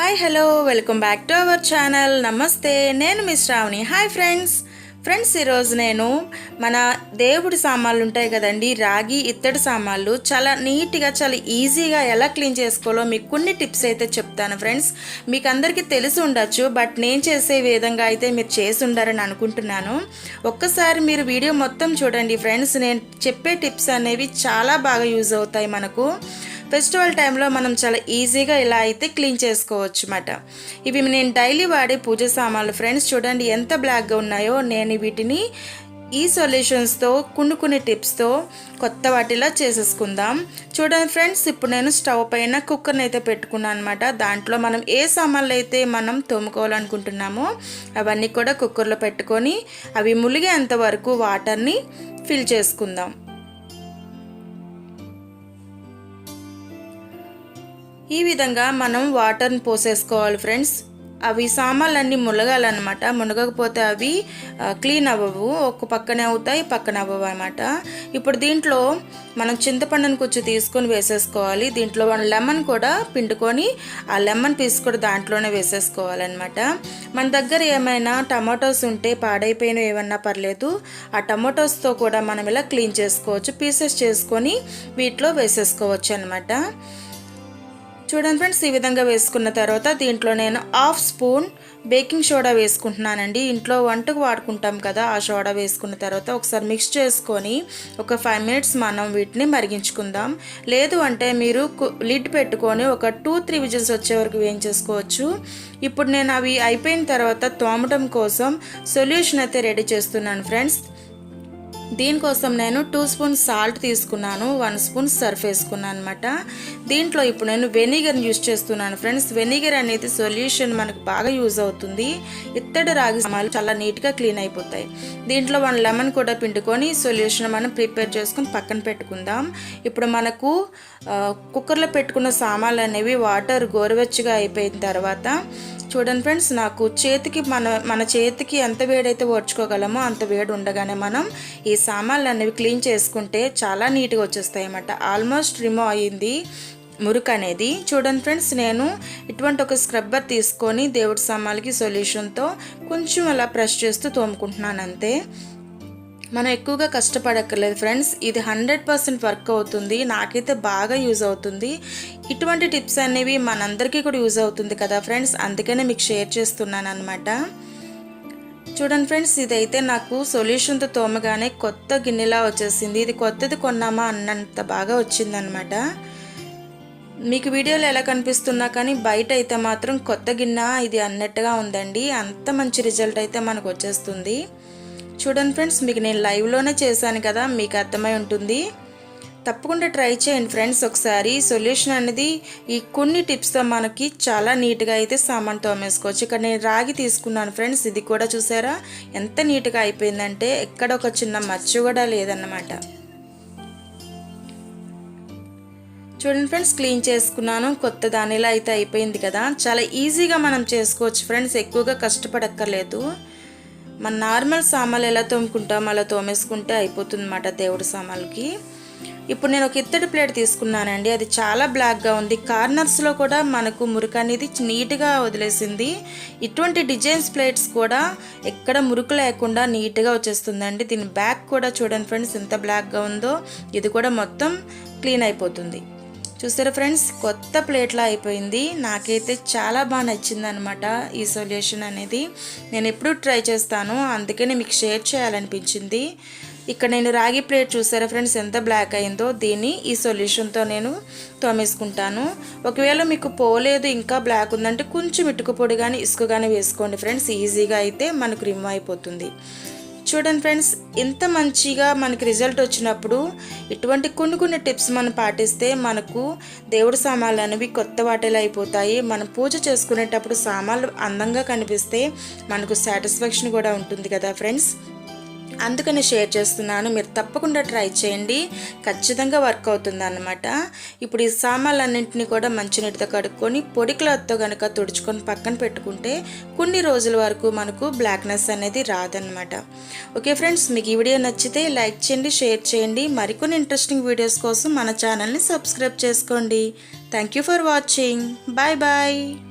Hi hello welcome back to our channel నమస్తే నేను miss Shravani. Hi friends friends ఈరోజు నేను మన దేవుడి సామాన్లు ఉంటాయి కదండి రాగి ఇత్తడి సామాన్లు. చాలా నీట్గా చాలా ఈజీగా ఎలా క్లీన్ చేసుకోవాలో మీకు కొన్ని టిప్స్ అయితే చెప్తాను ఫ్రెండ్స్ మీకు అందరికీ తెలిసి ఉండొచ్చు బట్ నేను చేసే విధంగా అయితే మీరు చేసి ఉండారని అనుకుంటున్నాను. ఒక్కసారి మీరు వీడియో మొత్తం చూడండి ఫ్రెండ్స్ నేను చెప్పే టిప్స్ అనేవి చాలా బాగా యూజ్ అవుతాయి మనకు. ఫెస్టివల్ టైంలో మనం చాలా ఈజీగా ఇలా అయితే క్లీన్ చేసుకోవచ్చు అన్నమాట. ఇవి నేను డైలీ వాడే పూజ సామాన్లు. ఫ్రెండ్స్ చూడండి ఎంత బ్లాక్గా ఉన్నాయో. నేను వీటిని ఈ సొల్యూషన్స్తో కొన్ని కొన్ని టిప్స్తో కొత్త వాటిలా చేసేసుకుందాం. చూడండి ఫ్రెండ్స్ ఇప్పుడు నేను స్టవ్ పైన కుక్కర్ని అయితే పెట్టుకున్నాను అనమాట దాంట్లో మనం ఏ సామాన్లు అయితే మనం తోముకోవాలనుకుంటున్నామో అవన్నీ కూడా కుక్కర్లో పెట్టుకొని అవి ములిగేంత వరకు వాటర్ని ఫిల్ చేసుకుందాం. ఈ విధంగా మనం వాటర్ని పోసేసుకోవాలి ఫ్రెండ్స్ అవి సామాన్లన్నీ మునగాలన్నమాట. మునగకపోతే అవి క్లీన్ అవ్వవు. ఒక పక్కనే అవుతాయి పక్కన అవ్వవు అనమాట ఇప్పుడు దీంట్లో మనం చింతపండుని కొంచెం తీసుకొని వేసేసుకోవాలి. దీంట్లో మనం లెమన్ కూడా పిండుకొని ఆ లెమన్ పీస్ కూడా దాంట్లోనే వేసేసుకోవాలన్నమాట. మన దగ్గర ఏమైనా టమాటోస్ ఉంటే పాడైపోయినవి ఏమన్నా పర్లేదు ఆ టమాటోస్తో కూడా మనం ఇలా క్లీన్ చేసుకోవచ్చు. పీసెస్ చేసుకొని వీటిలో వేసేసుకోవచ్చు అనమాట చూడండి ఫ్రెండ్స్ ఈ విధంగా వేసుకున్న తర్వాత దీంట్లో నేను హాఫ్ స్పూన్ బేకింగ్ సోడా వేసుకుంటున్నానండి. ఇంట్లో వంటకు వాడుకుంటాం కదా ఆ సోడా వేసుకున్న తర్వాత ఒకసారి మిక్స్ చేసుకొని ఒక ఫైవ్ మినిట్స్ మనం వీటిని మరిగించుకుందాం. లేదు అంటే మీరు లిడ్ పెట్టుకొని ఒక టూ త్రీ విజిల్స్ వచ్చే వరకు వేయించేసుకోవచ్చు. ఇప్పుడు నేను అవి అయిపోయిన తర్వాత తోమటం కోసం సొల్యూషన్ అయితే రెడీ చేస్తున్నాను ఫ్రెండ్స్. దీనికోసం నేను టూ స్పూన్ సాల్ట్ తీసుకున్నాను వన్ స్పూన్ సర్ఫ్ వేసుకున్నాను అనమాట దీంట్లో ఇప్పుడు నేను వెనిగర్ని యూజ్ చేస్తున్నాను ఫ్రెండ్స్ వెనిగర్ అనేది సొల్యూషన్ మనకు బాగా యూజ్ అవుతుంది. ఇత్తడి రాగి సామాన్లు చాలా నీట్గా క్లీన్ అయిపోతాయి. దీంట్లో వన్ లెమన్ కూడా పిండుకొని సొల్యూషన్ మనం ప్రిపేర్ చేసుకొని పక్కన పెట్టుకుందాం. ఇప్పుడు మనకు కుక్కర్లో పెట్టుకున్న సామాన్లు అనేవి వాటర్ గోరువెచ్చగా అయిపోయిన తర్వాత చూడండి ఫ్రెండ్స్ నాకు చేతికి మన మన చేతికి ఎంత వేడైతే ఓడ్చుకోగలమో అంత వేడి ఉండగానే మనం ఈ సామాన్లు అనేవి క్లీన్ చేసుకుంటే చాలా నీట్గా వచ్చేస్తాయి అన్నమాట ఆల్మోస్ట్ రిమూవ్ అయ్యింది మురుకు అనేది. చూడండి ఫ్రెండ్స్ నేను ఇటువంటి ఒక స్క్రబ్బర్ తీసుకొని దేవుడి సామాన్లకి సొల్యూషన్తో కొంచెం అలా ప్రెస్ చేస్తూ తోముకుంటున్నాను అంతే. మనం ఎక్కువగా కష్టపడక్కర్లేదు ఫ్రెండ్స్. ఇది హండ్రెడ్ పర్సెంట్ వర్క్ అవుతుంది. నాకైతే బాగా యూజ్ అవుతుంది. ఇటువంటి టిప్స్ అనేవి మనందరికీ కూడా యూజ్ అవుతుంది కదా ఫ్రెండ్స్. అందుకనే మీకు షేర్ చేస్తున్నాను అనమాట చూడండి ఫ్రెండ్స్ ఇదైతే నాకు సొల్యూషన్తో తోమగానే కొత్త గిన్నెలా వచ్చేసింది. ఇది కొత్తది కొన్నామా అన్నంత బాగా వచ్చిందనమాట మీకు వీడియోలో ఎలా కనిపిస్తున్నా కానీ బయట అయితే మాత్రం కొత్త గిన్నె ఇది అన్నట్టుగా ఉందండి. అంత మంచి రిజల్ట్ అయితే మనకు వచ్చేస్తుంది. చూడండి ఫ్రెండ్స్ మీకు నేను లైవ్లోనే చేశాను కదా మీకు అర్థమై ఉంటుంది. తప్పకుండా ట్రై చేయండి ఫ్రెండ్స్ ఒకసారి. సొల్యూషన్ అనేది ఈ కొన్ని టిప్స్తో మనకి చాలా నీట్గా అయితే సామాన్ తోమేసుకోవచ్చు ఇక్కడ నేను రాగి తీసుకున్నాను ఫ్రెండ్స్ ఇది కూడా చూసారా? ఎంత నీట్గా అయిపోయిందంటే ఎక్కడ ఒక చిన్న మచ్చు కూడా లేదన్నమాట. చూడండి ఫ్రెండ్స్ క్లీన్ చేసుకున్నాను కొత్త దానిలా అయితే అయిపోయింది కదా. చాలా ఈజీగా మనం చేసుకోవచ్చు ఫ్రెండ్స్ ఎక్కువగా కష్టపడక్కర్లేదు. మన నార్మల్ సామాన్లు ఎలా తోముకుంటాం అలా తోమేసుకుంటే అయిపోతుంది అన్నమాట దేవుడి సామాన్లకి. ఇప్పుడు నేను ఒక ఇత్తడి ప్లేట్ తీసుకున్నానండి. అది చాలా బ్లాక్గా ఉంది. కార్నర్స్లో కూడా మనకు మురుకు అనేది నీట్గా వదిలేసింది. ఇటువంటి డిజైన్స్ ప్లేట్స్ కూడా ఎక్కడ మురుకు లేకుండా నీట్గా వచ్చేస్తుందండి. దీని బ్యాక్ కూడా చూడండి ఫ్రెండ్స్ ఎంత బ్లాక్గా ఉందో. ఇది కూడా మొత్తం క్లీన్ అయిపోతుంది. చూసారా ఫ్రెండ్స్? కొత్త ప్లేట్లా అయిపోయింది. నాకైతే చాలా బాగా నచ్చిందనమాట ఈ సొల్యూషన్ అనేది. నేను ఎప్పుడు ట్రై చేస్తాను. అందుకనే మీకు షేర్ చేయాలనిపించింది. ఇక్కడ నేను రాగి ప్లేట్ చూసారా ఫ్రెండ్స్? ఎంత బ్లాక్ అయిందో దీన్ని ఈ సొల్యూషన్తో నేను తోమేసుకుంటాను. ఒకవేళ మీకు పోలేదు ఇంకా బ్లాక్ ఉందంటే కొంచెం ఇటుక పొడి కానీ ఇసుక కానీ వేసుకోండి ఫ్రెండ్స్. ఈజీగా అయితే మనకు రిమూవ్ అయిపోతుంది. చూడండి ఫ్రెండ్స్ ఇంత మంచిగా మనకి రిజల్ట్ వచ్చినప్పుడు ఇటువంటి కొన్ని కొన్ని టిప్స్ మనం పాటిస్తే మనకు దేవుడి సామాన్లు అనేవి కొత్త వాటిలో అయిపోతాయి. మనం పూజ చేసుకునేటప్పుడు సామాన్లు అందంగా కనిపిస్తే మనకు సాటిస్ఫాక్షన్ కూడా ఉంటుంది కదా ఫ్రెండ్స్. అందుకని షేర్ చేస్తున్నాను. మీరు తప్పకుండా ట్రై చేయండి. ఖచ్చితంగా వర్క్ అవుతుంది అనమాట ఇప్పుడు ఈ సామాన్లన్నింటినీ కూడా మంచినీటితో కడుక్కొని పొడి క్లాత్తో కనుక తుడుచుకొని పక్కన పెట్టుకుంటే కొన్ని రోజుల వరకు మనకు బ్లాక్నెస్ అనేది రాదనమాట ఓకే ఫ్రెండ్స్ మీకు ఈ వీడియో నచ్చితే లైక్ చేయండి షేర్ చేయండి. మరికొన్ని ఇంట్రెస్టింగ్ వీడియోస్ కోసం మన ఛానల్ని సబ్స్క్రైబ్ చేసుకోండి. Thank you for watching. Bye bye.